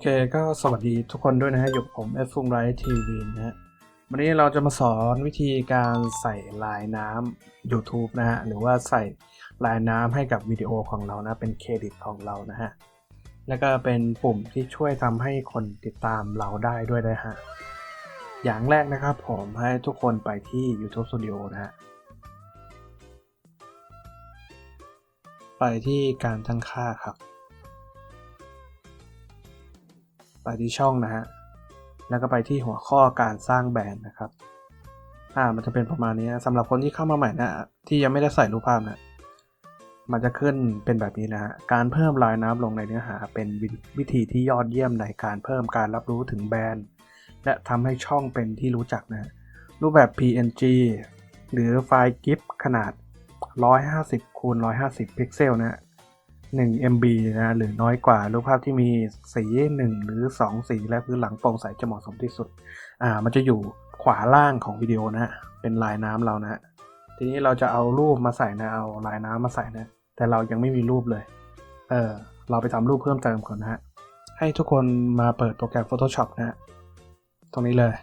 เคก็สวัสดีทุกคนด้วยนะฮะอยู่กับผมเอฟฟุงไรทีวีนะฮะวันนี้เราจะมาสอนวิธีการใส่ลายน้ำ YouTube นะฮะหรือว่าใส่ลายน้ำให้กับวิดีโอของเรานะเป็นเครดิตของเรานะฮะแล้วก็เป็นปุ่มที่ช่วยทำให้คนติดตามเราได้ด้วยนะฮะอย่างแรกนะครับผมให้ทุกคนไปที่ YouTube Studio นะฮะไปที่การตั้งค่าครับ ที่ช่องนะฮะ แล้วก็ไปที่หัวข้อการสร้างแบรนด์นะครับ อ่า มันจะเป็นประมาณนี้นะสำหรับคนที่เข้ามาใหม่นะ ที่ยังไม่ได้ใส่รูปภาพนะ มันจะขึ้นเป็นแบบนี้นะฮะ การเพิ่มลายน้ำลงในเนื้อหา เป็นวิวิธีที่ยอดเยี่ยมในการเพิ่มการรับรู้ถึงแบรนด์ และทำให้ช่องเป็นที่รู้จักนะ รูปแบบ PNG หรือไฟล์ GIF ขนาด 150 คูณ 150 พิกเซลนะ 1 MB นะหรือน้อยกว่ารูปภาพที่มีสี 1 หรือ 2 สี และพื้นหลังโปร่งใสจะเหมาะสมที่สุด อ่า มันจะอยู่ขวาล่างของวิดีโอนะ เป็นลายน้ำเรานะ ทีนี้เราจะเอารูปมาใส่นะ เอาลายน้ำมาใส่นะ แต่เรายังไม่มีรูปเลย เออ เราไปทำรูปเพิ่มเติมก่อนนะฮะ ให้ทุกคนมาเปิดโปรแกรม Photoshop นะฮะตรงนี้เลย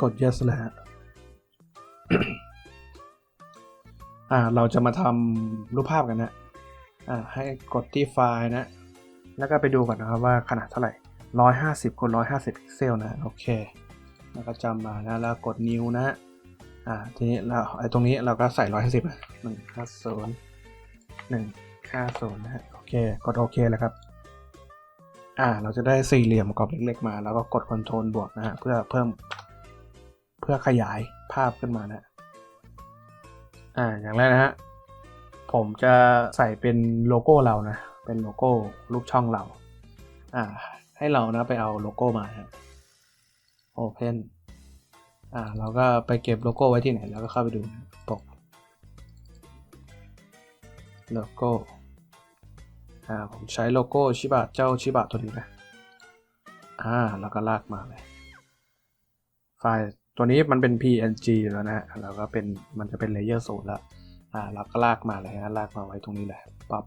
กด yes เลยฮะอ่า เราจะมาทำรูปภาพกันนะ อ่าให้กดที่ไฟล์นะ แล้วก็ไปดูก่อนนะครับว่าขนาดเท่าไหร่150คูณ150 พิกเซลนะโอเคแล้วก็จำมานะแล้วกดนิ้วนะอ่าทีนี้เราไอ้ตรงนี้เราก็ใส่150นะ150 150นะฮะโอเคกดโอเคแล้วครับอ่าเราจะได้สี่เหลี่ยมกรอบเล็กๆมา แล้วก็กด Ctrl บวกนะฮะเพื่อเพิ่ม เพื่อขยายภาพขึ้นมานะอ่าอย่างแรกนะฮะ ผมจะใส่เป็นโลโก้เรานะ เป็นโลโก้รูปช่องเรา อ่า ให้เรานะไปเอาโลโก้มาฮะ Open อ่า เราก็ไปเก็บโลโก้ไว้ที่ไหน แล้วก็เข้าไปดูปกโลโก้ อ่า ผมใช้โลโก้ชิบะเจ้าชิบะตัวนี้นะ อ่า แล้วก็ลากมาเลย ไฟล์ตัวนี้มันเป็น PNG แล้วนะฮะแล้วก็เป็น มันจะเป็นเลเยอร์ศูนย์แล้ว อ่าเราก็ลากมาเลยนะลากมาไว้ตรงนี้แหละปั๊บ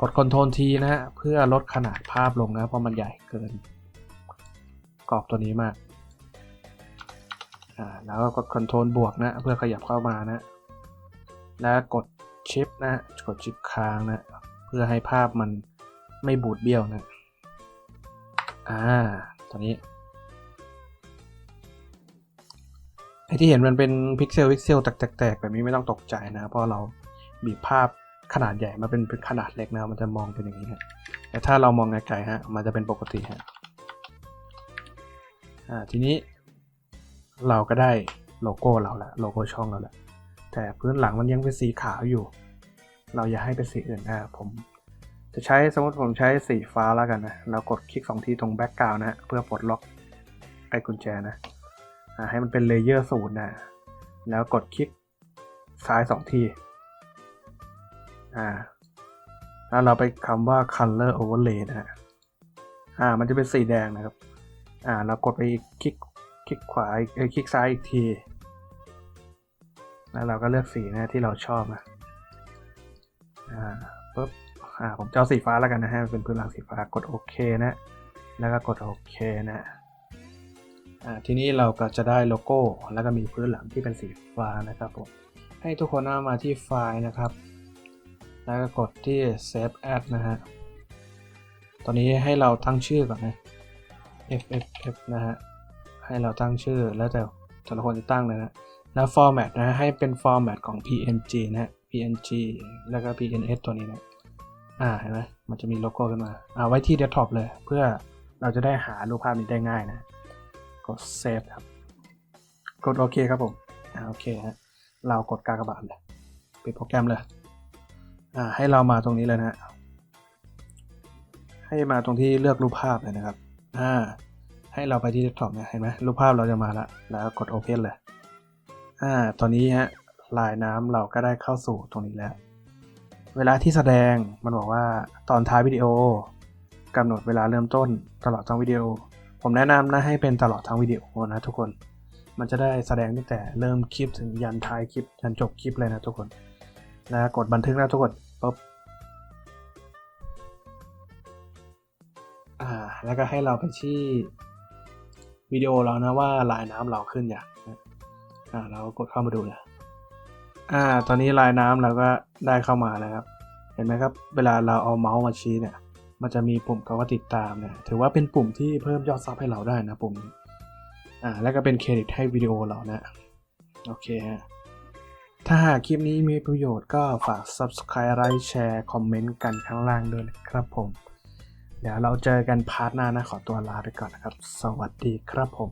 กด Ctrl T นะฮะเพื่อลดขนาดภาพลงนะเพราะมันใหญ่เกินกรอบตัวนี้มากอ่าแล้วก็กด Ctrl บวกนะเพื่อขยับเข้ามานะแล้วกดชิปนะกดชิปค้างนะเพื่อให้ภาพมันไม่บูดเบี้ยวนะอ่าตัวนี้ อที่เห็นมันเป็นพิกเซลพิกเซลแตกๆแบบนี้ไม่ต้องตกใจนะ เพราะเราบีบภาพขนาดใหญ่มาเป็นขนาดเล็กนะมันจะมองเป็นอย่างนี้ฮะแต่ถ้าเรามองไกลๆฮะมันจะเป็นปกติฮะอ่าทีนี้เราก็ได้โลโก้เราละโลโก้ช่องเราละแต่พื้นหลังมันยังเป็นสีขาวอยู่ เราอย่าให้เป็นสีอื่นนะผม จะใช้สมมติผมใช้สีฟ้าแล้วกันนะแล้วกดคลิกสองทีตรงแบ็กกราวน์นะเพื่อปลดล็อกไอ้กุญแจนะ ให้มันเป็นเลเยอร์ศูนย์นะแล้วกดคลิกซ้ายสองทีอ่าแล้วเราไปคำว่า color overlay นะฮะอ่า มันจะเป็นสีแดงนะครับ อ่า เรากดไปคลิกคลิกขวาเอ้คลิกซ้ายอีกที แล้วเราก็เลือกสีนะที่เราชอบนะอ่าปุ๊บอ่า ผมจะเอาสีฟ้าแล้วกันนะฮะ เป็นพื้นหลังสีฟ้ากดโอเคนะ แล้วก็กดโอเคนะ ทีนี้เราก็จะได้โลโก้ แล้วก็มีพื้นหลังที่เป็นสีฟ้านะครับผมให้ทุกคนมาที่ไฟล์นะครับ แล้วก็กดที่ save as นะฮะตอนนี้ให้เราตั้งชื่อก่อนนะ fff นะฮะให้เราตั้งชื่อแล้วแต่แต่ละคนจะตั้งเลยนะแล้ว format นะฮะให้เป็น format ของ png นะฮะ png แล้วก็ pns ตัวนี้นะอ่าเห็นไหมมันจะมีโลโก้ขึ้นมาอ่าไว้ที่ desktop เลย เพื่อเราจะได้หารูปภาพนี้ได้ง่ายนะ กด save ครับ กดโอเคครับผมอ่าโอเคฮะเรากดกากบาทเลยปิดโปรแกรมเลยอ่าให้เรามาตรงนี้เลยนะให้มาตรงที่เลือกรูปภาพเลยนะครับอ่าให้เราไปที่ desktop เนี่ยเห็นไหมรูปภาพเราจะมาละแล้วกด open เลยอ่าตอนนี้ฮะลายน้ำเราก็ได้เข้าสู่ตรงนี้แล้ว เวลาที่แสดงมันบอกว่าตอนท้ายวิดีโอกำหนดเวลาเริ่มต้นตลอดทั้งวิดีโอ ผมแนะนำนะให้เป็นตลอดทั้งวิดีโอนะทุกคน มันจะได้แสดงตั้งแต่เริ่มคลิปถึงยันท้ายคลิปยันจบคลิปเลยนะทุกคนนะกดบันทึกนะทุกคนปุ๊บแล้วก็ให้เราไปที่วิดีโอเรานะว่าลายน้ำเราขึ้นอย่างอ่าเรากดเข้ามาดูเลยอ่า ตอนนี้ลายน้ำเราก็ได้เข้ามาแล้วครับ เห็นไหมครับ เวลาเราเอาเมาส์มาชี้เนี่ย มันจะมีปุ่มคำว่าติดตามเนี่ยถือว่าเป็นปุ่มที่เพิ่มยอดซับให้เราได้นะปุ่มอ่าแล้วก็เป็นเครดิตให้วิดีโอเรานะโอเคฮะถ้าหากคลิปนี้มีประโยชน์ก็ฝาก subscribe ไลค์แชร์คอมเมนต์กันข้างล่างด้วยนะครับผม เดี๋ยวเราเจอกันพาร์ทหน้านะขอตัวลาไปก่อนนะครับ สวัสดีครับผม